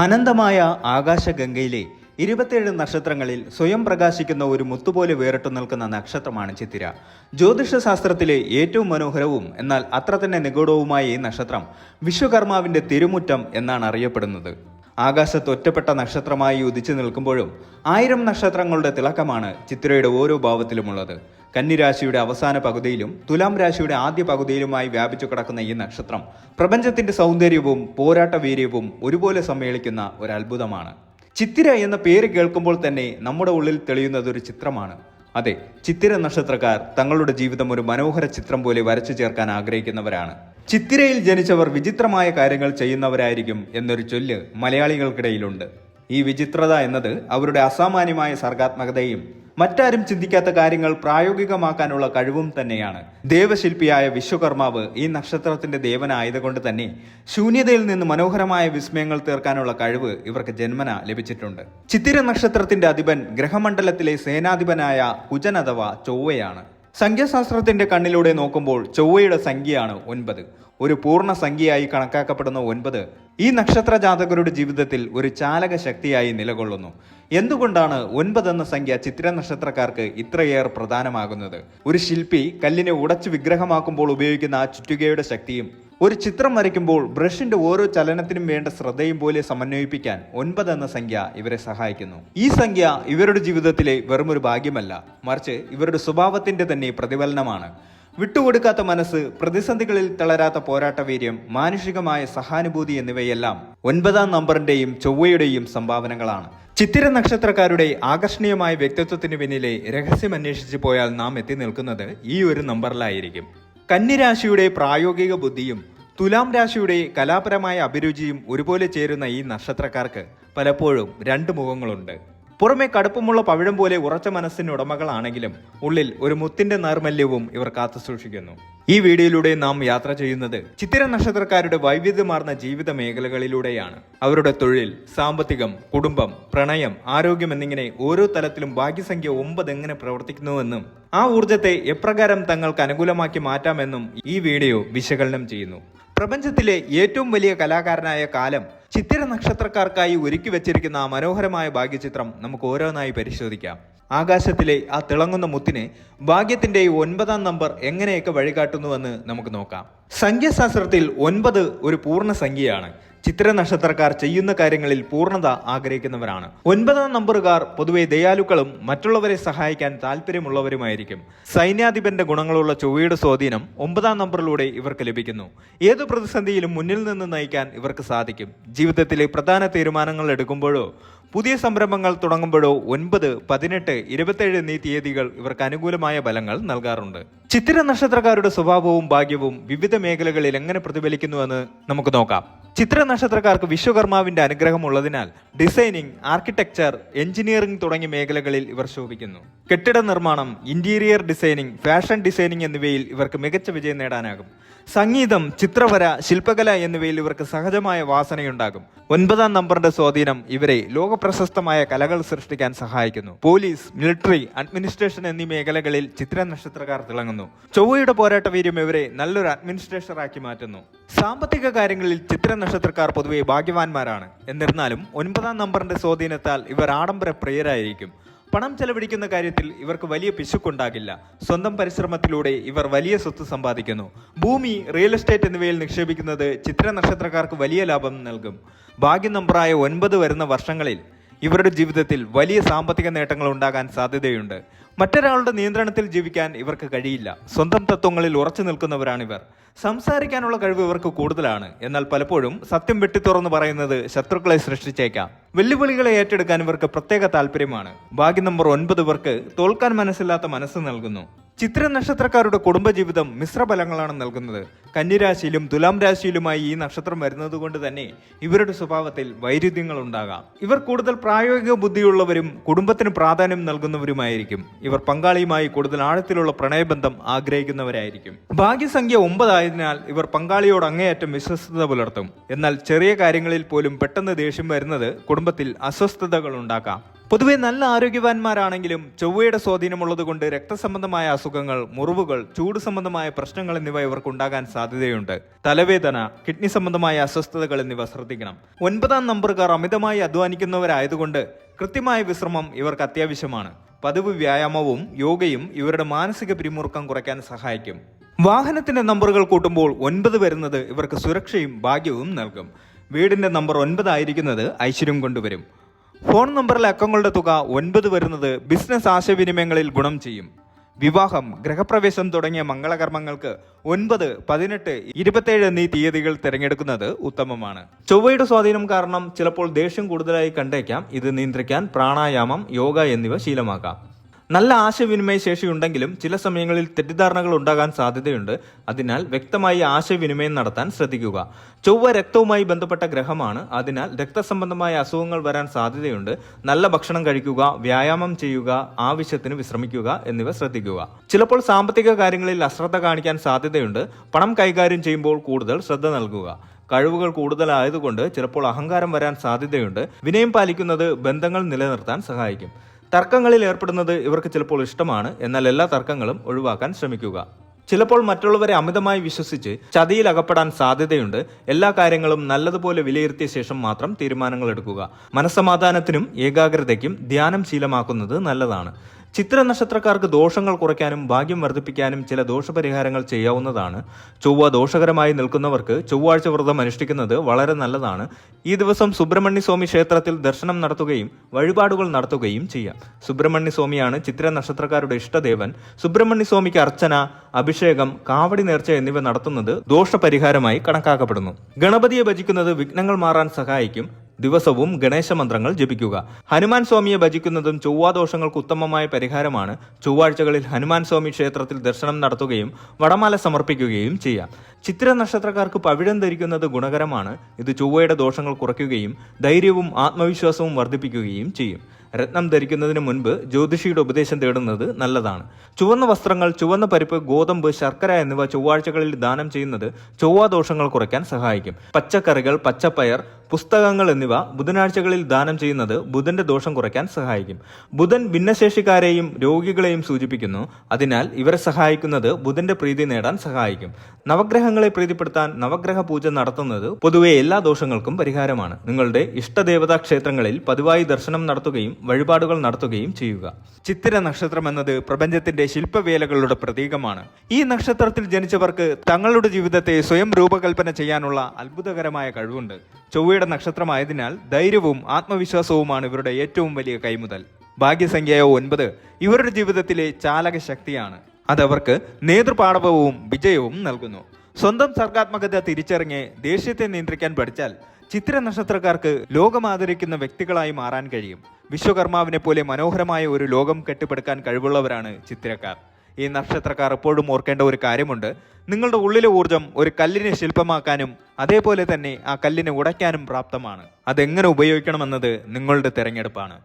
അനന്തമായ ആകാശഗംഗയിലെ ഇരുപത്തിയേഴ് നക്ഷത്രങ്ങളിൽ സ്വയം പ്രകാശിക്കുന്ന ഒരു മുത്തുപോലെ വേറിട്ടു നിൽക്കുന്ന നക്ഷത്രമാണ് ചിത്തിര. ജ്യോതിഷ ശാസ്ത്രത്തിലെ ഏറ്റവും മനോഹരവും എന്നാൽ അത്ര തന്നെ നിഗൂഢവുമായ ഈ നക്ഷത്രം വിശ്വകർമാവിന്റെ തിരുമുറ്റം എന്നാണ് അറിയപ്പെടുന്നത്. ആകാശത്ത് ഒറ്റപ്പെട്ട നക്ഷത്രമായി ഉദിച്ചു നിൽക്കുമ്പോഴും ആയിരം നക്ഷത്രങ്ങളുടെ തിളക്കമാണ് ചിത്രയുടെ ഓരോ ഭാവത്തിലുമുള്ളത്. കന്നിരാശിയുടെ അവസാന പകുതിയിലും തുലാം രാശിയുടെ ആദ്യ പകുതിയിലുമായി വ്യാപിച്ചു കിടക്കുന്ന ഈ നക്ഷത്രം പ്രപഞ്ചത്തിന്റെ സൗന്ദര്യവും പോരാട്ട വീര്യവും ഒരുപോലെ സമ്മേളിക്കുന്ന ഒരു അത്ഭുതമാണ് ചിത്തിര എന്ന പേര് കേൾക്കുമ്പോൾ തന്നെ നമ്മുടെ ഉള്ളിൽ തെളിയുന്നത് ഒരു ചിത്രമാണ്. അതെ ചിത്തിര നക്ഷത്രക്കാർ തങ്ങളുടെ ജീവിതം ഒരു മനോഹര ചിത്രം പോലെ വരച്ചു ചേർക്കാൻ ആഗ്രഹിക്കുന്നവരാണ്. ചിത്തിരയിൽ ജനിച്ചവർ വിചിത്രമായ കാര്യങ്ങൾ ചെയ്യുന്നവരായിരിക്കും എന്നൊരു ചൊല്ല് മലയാളികൾക്കിടയിലുണ്ട്. ഈ വിചിത്രത എന്നത് അവരുടെ അസാമാന്യമായ സർഗാത്മകതയും മറ്റാരും ചിന്തിക്കാത്ത കാര്യങ്ങൾ പ്രായോഗികമാക്കാനുള്ള കഴിവും തന്നെയാണ്. ദേവശില്പിയായ വിശ്വകർമാവ് ഈ നക്ഷത്രത്തിന്റെ ദേവനായതുകൊണ്ട് തന്നെ ശൂന്യതയിൽ നിന്ന് മനോഹരമായ വിസ്മയങ്ങൾ തീർക്കാനുള്ള കഴിവ് ഇവർക്ക് ജന്മന ലഭിച്ചിട്ടുണ്ട്. ചിത്തിര നക്ഷത്രത്തിന്റെ അധിപൻ ഗ്രഹമണ്ഡലത്തിലെ സേനാധിപനായ കുജൻ അഥവാ ചൊവ്വയാണ്. സംഖ്യാശാസ്ത്രത്തിന്റെ കണ്ണിലൂടെ നോക്കുമ്പോൾ ചൊവ്വയുടെ സംഖ്യയാണ് ഒൻപത്. ഒരു പൂർണ സംഖ്യയായി കണക്കാക്കപ്പെടുന്ന ഒൻപത് ഈ നക്ഷത്ര ജാതകരുടെ ജീവിതത്തിൽ ഒരു ചാലക ശക്തിയായി നിലകൊള്ളുന്നു. എന്തുകൊണ്ടാണ് ഒൻപത് എന്ന സംഖ്യ ചിത്ര നക്ഷത്രക്കാർക്ക് ഇത്രയേറെ പ്രധാനമാകുന്നത്? ഒരു ശില്പി കല്ലിനെ ഉടച്ചു വിഗ്രഹമാക്കുമ്പോൾ ഉപയോഗിക്കുന്ന ആ ചുറ്റുകയുടെ ശക്തിയും ഒരു ചിത്രം വരയ്ക്കുമ്പോൾ ബ്രഷിന്റെ ഓരോ ചലനത്തിനും വേണ്ട ശ്രദ്ധയും പോലെ സമന്വയിപ്പിക്കാൻ ഒൻപത് എന്ന സംഖ്യ ഇവരെ സഹായിക്കുന്നു. ഈ സംഖ്യ ഇവരുടെ ജീവിതത്തിലെ വെറുമൊരു ഭാഗ്യമല്ല. മറിച്ച് ഇവരുടെ സ്വഭാവത്തിന്റെ തന്നെ പ്രതിഫലനമാണ്. വിട്ടുകൊടുക്കാത്ത മനസ്സ് പ്രതിസന്ധികളിൽ തളരാത്ത പോരാട്ടവീര്യം മാനുഷികമായ സഹാനുഭൂതി എന്നിവയെല്ലാം ഒൻപതാം നമ്പറിന്റെയും ചൊവ്വയുടെയും സംഭാവനകളാണ്. ചിത്തിര നക്ഷത്രക്കാരുടെ ആകർഷണീയമായ വ്യക്തിത്വത്തിന് പിന്നിലെ രഹസ്യം അന്വേഷിച്ചു പോയാൽ നാം എത്തി നിൽക്കുന്നത് ഈ ഒരു നമ്പറിലായിരിക്കും. കന്നിരാശിയുടെ പ്രായോഗിക ബുദ്ധിയും തുലാം രാശിയുടെ കലാപരമായ അഭിരുചിയും ഒരുപോലെ ചേരുന്ന ഈ നക്ഷത്രക്കാർക്ക് പലപ്പോഴും രണ്ട് മുഖങ്ങളുണ്ട്. പുറമെ കടുപ്പമുള്ള പവിഴം പോലെ ഉറച്ച മനസ്സിന് ഉടമകളാണെങ്കിലും ഉള്ളിൽ ഒരു മുത്തിന്റെ നൈർമല്യവും ഇവർ കാത്തു സൂക്ഷിക്കുന്നു. ഈ വീഡിയോയിലൂടെ നാം യാത്ര ചെയ്യുന്നത് ചിത്തിര നക്ഷത്രക്കാരുടെ വൈവിധ്യമാർന്ന ജീവിത മേഖലകളിലൂടെയാണ്. അവരുടെ തൊഴിൽ സാമ്പത്തികം കുടുംബം പ്രണയം ആരോഗ്യം എന്നിങ്ങനെ ഓരോ തലത്തിലും ഭാഗ്യസംഖ്യ ഒമ്പത് എങ്ങനെ പ്രവർത്തിക്കുന്നുവെന്നും ആ ഊർജത്തെ എപ്രകാരം തങ്ങൾക്ക് അനുകൂലമാക്കി മാറ്റാമെന്നും ഈ വീഡിയോ വിശകലനം ചെയ്യുന്നു. പ്രപഞ്ചത്തിലെ ഏറ്റവും വലിയ കലാകാരനായ കാലം ചിത്തിര നക്ഷത്രക്കാർക്കായി ഒരുക്കി വെച്ചിരിക്കുന്ന ആ മനോഹരമായ ഭാഗ്യചിത്രം നമുക്ക് ഓരോന്നായി പരിശോധിക്കാം. ആകാശത്തിലെ ആ തിളങ്ങുന്ന മുത്തിനെ ഭാഗ്യത്തിന്റെ ഒൻപതാം നമ്പർ എങ്ങനെയൊക്കെ വഴികാട്ടുന്നുവെന്ന് നമുക്ക് നോക്കാം. സംഖ്യാശാസ്ത്രത്തിൽ ഒൻപത് ഒരു പൂർണ സംഖ്യയാണ്. ചിത്ര നക്ഷത്രക്കാർ ചെയ്യുന്ന കാര്യങ്ങളിൽ പൂർണത ആഗ്രഹിക്കുന്നവരാണ്. ഒൻപതാം നമ്പറുകാർ പൊതുവെ ദയാലുക്കളും മറ്റുള്ളവരെ സഹായിക്കാൻ താല്പര്യമുള്ളവരുമായിരിക്കും സൈന്യാധിപന്റെ ഗുണങ്ങളുള്ള ചൊവ്വയുടെ സ്വാധീനം ഒമ്പതാം നമ്പറിലൂടെ ഇവർക്ക് ലഭിക്കുന്നു. ഏത് പ്രതിസന്ധിയിലും മുന്നിൽ നിന്ന് നയിക്കാൻ ഇവർക്ക് സാധിക്കും. ജീവിതത്തിലെ പ്രധാന തീരുമാനങ്ങൾ എടുക്കുമ്പോഴോ പുതിയ സംരംഭങ്ങൾ തുടങ്ങുമ്പോഴോ ഒൻപത് പതിനെട്ട് ഇരുപത്തേഴ് എന്നീ തീയതികൾ ഇവർക്ക് അനുകൂലമായ ഫലങ്ങൾ നൽകാറുണ്ട്. ചിത്തിര നക്ഷത്രക്കാരുടെ സ്വഭാവവും ഭാഗ്യവും വിവിധ മേഖലകളിൽ എങ്ങനെ പ്രതിഫലിക്കുന്നുവെന്ന് നമുക്ക് നോക്കാം. ചിത്ര നക്ഷത്രക്കാർക്ക് വിശ്വകർമാവിന്റെ അനുഗ്രഹം ഉള്ളതിനാൽ ഡിസൈനിങ് ആർക്കിടെക്ചർ എഞ്ചിനീയറിംഗ് തുടങ്ങിയ മേഖലകളിൽ ഇവർ ശോഭിക്കുന്നു. കെട്ടിട നിർമ്മാണം ഇന്റീരിയർ ഡിസൈനിങ് ഫാഷൻ ഡിസൈനിങ് എന്നിവയിൽ ഇവർക്ക് മികച്ച വിജയം നേടാനാകും. സംഗീതം ചിത്രവര ശില്പകല എന്നിവയിൽ ഇവർക്ക് സഹജമായ വാസനയുണ്ടാകും. ഒൻപതാം നമ്പറിന്റെ സ്വാധീനം ഇവരെ ലോകപ്രശസ്തമായ കലകൾ സൃഷ്ടിക്കാൻ സഹായിക്കുന്നു. പോലീസ് മിലിറ്ററി അഡ്മിനിസ്ട്രേഷൻ എന്നീ മേഖലകളിൽ ചിത്ര നക്ഷത്രക്കാർ തിളങ്ങുന്നു. ചൊവ്വയുടെ പോരാട്ട വീര്യം ഇവരെ നല്ലൊരു അഡ്മിനിസ്ട്രേഷറാക്കി മാറ്റുന്നു. സാമ്പത്തിക കാര്യങ്ങളിൽ ചിത്ര നക്ഷത്രക്കാർ പൊതുവെ ഭാഗ്യവാന്മാരാണ്. എന്നിരുന്നാലും ഒൻപതാം നമ്പറിന്റെ സ്വാധീനത്താൽ ഇവർ ആഡംബര പ്രിയരായിരിക്കും. പണം ചെലവഴിക്കുന്ന കാര്യത്തിൽ ഇവർക്ക് വലിയ പിശുക്കുണ്ടാകില്ല. സ്വന്തം പരിശ്രമത്തിലൂടെ ഇവർ വലിയ സ്വത്ത് സമ്പാദിക്കുന്നു. ഭൂമി റിയൽ എസ്റ്റേറ്റ് എന്നിവയിൽ നിക്ഷേപിക്കുന്നത് ചിത്ര നക്ഷത്രക്കാർക്ക് വലിയ ലാഭം നൽകും. ഭാഗ്യ നമ്പറായ ഒൻപത് വരുന്ന വർഷങ്ങളിൽ ഇവരുടെ ജീവിതത്തിൽ വലിയ സാമ്പത്തിക നേട്ടങ്ങൾ ഉണ്ടാകാൻ സാധ്യതയുണ്ട്. മറ്റൊരാളുടെ നിയന്ത്രണത്തിൽ ജീവിക്കാൻ ഇവർക്ക് കഴിയില്ല. സ്വന്തം തത്വങ്ങളിൽ ഉറച്ചു നിൽക്കുന്നവരാണിവർ. സംസാരിക്കാനുള്ള കഴിവ് ഇവർക്ക് കൂടുതലാണ്. എന്നാൽ പലപ്പോഴും സത്യം വെട്ടിത്തുറന്ന് പറയുന്നത് ശത്രുക്കളെ സൃഷ്ടിച്ചേക്കാം. വെല്ലുവിളികളെ ഏറ്റെടുക്കാൻ ഇവർക്ക് പ്രത്യേക താല്പര്യമാണ് ഭാഗ്യ നമ്പർ ഒൻപത് ഇവർക്ക് തോൽക്കാൻ മനസ്സില്ലാത്ത മനസ്സ് നൽകുന്നു. ചിത്ര നക്ഷത്രക്കാരുടെ കുടുംബജീവിതം മിശ്രഫലങ്ങളാണ് നൽകുന്നത്. കന്നിരാശിയിലും തുലാം രാശിയിലുമായി ഈ നക്ഷത്രം വരുന്നത് കൊണ്ട് തന്നെ ഇവരുടെ സ്വഭാവത്തിൽ വൈരുദ്ധ്യങ്ങൾ ഉണ്ടാകാം ഇവർ കൂടുതൽ പ്രായോഗിക ബുദ്ധിയുള്ളവരും കുടുംബത്തിന് പ്രാധാന്യം നൽകുന്നവരുമായിരിക്കും. ഇവർ പങ്കാളിയുമായി കൂടുതൽ ആഴത്തിലുള്ള പ്രണയബന്ധം ആഗ്രഹിക്കുന്നവരായിരിക്കും. ഭാഗ്യസംഖ്യ ഒമ്പതായതിനാൽ ഇവർ പങ്കാളിയോട് അങ്ങേയറ്റം വിശ്വസ്തത പുലർത്തും. എന്നാൽ ചെറിയ കാര്യങ്ങളിൽ പോലും പെട്ടെന്ന് ദേഷ്യം വരുന്നത് കുടുംബത്തിൽ അസ്വസ്ഥതകൾ ഉണ്ടാക്കാം. പൊതുവെ നല്ല ആരോഗ്യവാന്മാരാണെങ്കിലും ചൊവ്വയുടെ സ്വാധീനമുള്ളത് കൊണ്ട് രക്തസംബന്ധമായ അസുഖങ്ങൾ മുറിവുകൾ ചൂട് സംബന്ധമായ പ്രശ്നങ്ങൾ എന്നിവ ഇവർക്ക് ഉണ്ടാകാൻ സാധ്യതയുണ്ട്. തലവേദന കിഡ്നി സംബന്ധമായ അസ്വസ്ഥതകൾ എന്നിവ ശ്രദ്ധിക്കണം. ഒൻപതാം നമ്പറുകാർ അമിതമായി അധ്വാനിക്കുന്നവരായതുകൊണ്ട് കൃത്യമായ വിശ്രമം ഇവർക്ക് അത്യാവശ്യമാണ്. പതിവ് വ്യായാമവും യോഗയും ഇവരുടെ മാനസിക പിരിമുറുക്കം കുറയ്ക്കാൻ സഹായിക്കും. വാഹനത്തിന്റെ നമ്പറുകൾ കൂട്ടുമ്പോൾ ഒൻപത് വരുന്നത് ഇവർക്ക് സുരക്ഷയും ഭാഗ്യവും നൽകും. വീടിന്റെ നമ്പർ ഒൻപതായിരിക്കുന്നത് ഐശ്വര്യം കൊണ്ടുവരും. ഫോൺ നമ്പറിലെ അക്കങ്ങളുടെ തുക ഒൻപത് വരുന്നത് ബിസിനസ് ആശയവിനിമയങ്ങളിൽ ഗുണം ചെയ്യും. വിവാഹം ഗ്രഹപ്രവേശം തുടങ്ങിയ മംഗളകർമ്മങ്ങൾക്ക് ഒൻപത് പതിനെട്ട് ഇരുപത്തേഴ് എന്നീ തീയതികൾ തിരഞ്ഞെടുക്കുന്നത് ഉത്തമമാണ്. ചൊവ്വയുടെ സ്വാധീനം കാരണം ചിലപ്പോൾ ദേഷ്യം കൂടുതലായി കണ്ടേക്കാം. ഇത് നിയന്ത്രിക്കാൻ പ്രാണായാമം യോഗ എന്നിവ ശീലമാക്കാം നല്ല ആശയവിനിമയ ശേഷി ഉണ്ടെങ്കിലും ചില സമയങ്ങളിൽ തെറ്റിദ്ധാരണകൾ ഉണ്ടാകാൻ സാധ്യതയുണ്ട്. അതിനാൽ വ്യക്തമായി ആശയവിനിമയം നടത്താൻ ശ്രദ്ധിക്കുക. ചൊവ്വ രക്തവുമായി ബന്ധപ്പെട്ട ഗ്രഹമാണ്. അതിനാൽ രക്തസംബന്ധമായ അസുഖങ്ങൾ വരാൻ സാധ്യതയുണ്ട്. നല്ല ഭക്ഷണം കഴിക്കുക വ്യായാമം ചെയ്യുക ആവശ്യത്തിന് വിശ്രമിക്കുക എന്നിവ ശ്രദ്ധിക്കുക. ചിലപ്പോൾ സാമ്പത്തിക കാര്യങ്ങളിൽ അശ്രദ്ധ കാണിക്കാൻ സാധ്യതയുണ്ട്. പണം കൈകാര്യം ചെയ്യുമ്പോൾ കൂടുതൽ ശ്രദ്ധ നൽകുക. കഴിവുകൾ കൂടുതലായതുകൊണ്ട് ചിലപ്പോൾ അഹങ്കാരം വരാൻ സാധ്യതയുണ്ട്. വിനയം പാലിക്കുന്നത് ബന്ധങ്ങൾ നിലനിർത്താൻ സഹായിക്കും. തർക്കങ്ങളിൽ ഏർപ്പെടുന്നത് ഇവർക്ക് ചിലപ്പോൾ ഇഷ്ടമാണ്. എന്നാൽ എല്ലാ തർക്കങ്ങളും ഒഴിവാക്കാൻ ശ്രമിക്കുക. ചിലപ്പോൾ മറ്റുള്ളവരെ അമിതമായി വിശ്വസിച്ച് ചതിയിൽ അകപ്പെടാൻ സാധ്യതയുണ്ട്. എല്ലാ കാര്യങ്ങളും നല്ലതുപോലെ വിലയിരുത്തിയ ശേഷം മാത്രം തീരുമാനങ്ങൾ എടുക്കുക. മനസ്സമാധാനത്തിനും ഏകാഗ്രതയ്ക്കും ധ്യാനം ശീലമാക്കുന്നത് നല്ലതാണ്. ചിത്ര നക്ഷത്രക്കാർക്ക് ദോഷങ്ങൾ കുറയ്ക്കാനും ഭാഗ്യം വർദ്ധിപ്പിക്കാനും ചില ദോഷപരിഹാരങ്ങൾ ചെയ്യാവുന്നതാണ്. ചൊവ്വ ദോഷകരമായി നിൽക്കുന്നവർക്ക് ചൊവ്വാഴ്ച വ്രതം അനുഷ്ഠിക്കുന്നത് വളരെ നല്ലതാണ്. ഈ ദിവസം സുബ്രഹ്മണ്യ സ്വാമി ക്ഷേത്രത്തിൽ ദർശനം നടത്തുകയും വഴിപാടുകൾ നടത്തുകയും ചെയ്യാം. സുബ്രഹ്മണ്യ സ്വാമിയാണ് ചിത്ര നക്ഷത്രക്കാരുടെ ഇഷ്ടദേവൻ. സുബ്രഹ്മണ്യ സ്വാമിക്ക് അർച്ചന അഭിഷേകം കാവടി നേർച്ച എന്നിവ നടത്തുന്നത് ദോഷപരിഹാരമായി കണക്കാക്കപ്പെടുന്നു. ഗണപതിയെ ഭജിക്കുന്നത് വിഘ്നങ്ങൾ മാറാൻ സഹായിക്കും. ദിവസവും ഗണേശ മന്ത്രങ്ങൾ ജപിക്കുക. ഹനുമാൻ സ്വാമിയെ ഭജിക്കുന്നതും ചൊവ്വാദോഷങ്ങൾക്ക് ഉത്തമമായ പരിഹാരമാണ് ചൊവ്വാഴ്ചകളിൽ ഹനുമാൻ സ്വാമി ക്ഷേത്രത്തിൽ ദർശനം നടത്തുകയും വടമാല സമർപ്പിക്കുകയും ചെയ്യാം. ചിത്ര നക്ഷത്രക്കാർക്ക് പവിഴം ധരിക്കുന്നത് ഗുണകരമാണ്. ഇത് ചൊവ്വയുടെ ദോഷങ്ങൾ കുറയ്ക്കുകയും ധൈര്യവും ആത്മവിശ്വാസവും വർദ്ധിപ്പിക്കുകയും ചെയ്യും. രത്നം ധരിക്കുന്നതിന് മുൻപ് ജ്യോതിഷിയുടെ ഉപദേശം തേടുന്നത് നല്ലതാണ്. ചുവന്ന വസ്ത്രങ്ങൾ ചുവന്ന പരിപ്പ് ഗോതമ്പ് ശർക്കര എന്നിവ ചൊവ്വാഴ്ചകളിൽ ദാനം ചെയ്യുന്നത് ചൊവ്വാദോഷങ്ങൾ കുറയ്ക്കാൻ സഹായിക്കും. പച്ചക്കറികൾ പച്ചപ്പയർ പുസ്തകങ്ങൾ എന്നിവ ബുധനാഴ്ചകളിൽ ദാനം ചെയ്യുന്നത് ബുധന്റെ ദോഷം കുറയ്ക്കാൻ സഹായിക്കും. ബുധൻ ഭിന്നശേഷിക്കാരെയും രോഗികളെയും സൂചിപ്പിക്കുന്നു. അതിനാൽ ഇവരെ സഹായിക്കുന്നത് ബുധന്റെ പ്രീതി നേടാൻ സഹായിക്കും. നവഗ്രഹങ്ങളെ പ്രീതിപ്പെടുത്താൻ നവഗ്രഹ പൂജ നടത്തുന്നത് പൊതുവെ എല്ലാ ദോഷങ്ങൾക്കും പരിഹാരമാണ്. നിങ്ങളുടെ ഇഷ്ടദേവതാ ക്ഷേത്രങ്ങളിൽ പതിവായി ദർശനം നടത്തുകയും വഴിപാടുകൾ നടത്തുകയും ചെയ്യുക. ചിത്തിര നക്ഷത്രം എന്നത് പ്രപഞ്ചത്തിന്റെ ശില്പവേലകളുടെ പ്രതീകമാണ്. ഈ നക്ഷത്രത്തിൽ ജനിച്ചവർക്ക് തങ്ങളുടെ ജീവിതത്തെ സ്വയം രൂപകൽപ്പന ചെയ്യാനുള്ള അത്ഭുതകരമായ കഴിവുണ്ട്. ചൊവ്വയുടെ നക്ഷത്രമായതിനാൽ ധൈര്യവും ആത്മവിശ്വാസവുമാണ് ഇവരുടെ ഏറ്റവും വലിയ കൈമുതൽ. ഭാഗ്യസംഖ്യയോ ഒൻപത് ഇവരുടെ ജീവിതത്തിലെ ചാലക ശക്തിയാണ് അതവർക്ക് നേതൃപാടവവും വിജയവും നൽകുന്നു. സ്വന്തം സർഗാത്മകത തിരിച്ചറിഞ്ഞ് ദേഷ്യത്തെ നിയന്ത്രിക്കാൻ പഠിച്ചാൽ ചിത്ര നക്ഷത്രക്കാർക്ക് ലോകം ആദരിക്കുന്ന വ്യക്തികളായി മാറാൻ കഴിയും. വിശ്വകർമാവിനെ പോലെ മനോഹരമായ ഒരു ലോകം കെട്ടിപ്പടുക്കാൻ കഴിവുള്ളവരാണ് ചിത്രക്കാർ. ഈ നക്ഷത്രക്കാർ എപ്പോഴും ഓർക്കേണ്ട ഒരു കാര്യമുണ്ട്. നിങ്ങളുടെ ഉള്ളിലെ ഊർജം ഒരു കല്ലിനെ ശില്പമാക്കാനും അതേപോലെ തന്നെ ആ കല്ലിനെ ഉടയ്ക്കാനും പ്രാപ്തമാണ്. അതെങ്ങനെ ഉപയോഗിക്കണമെന്നത് നിങ്ങളുടെ തിരഞ്ഞെടുപ്പാണ്.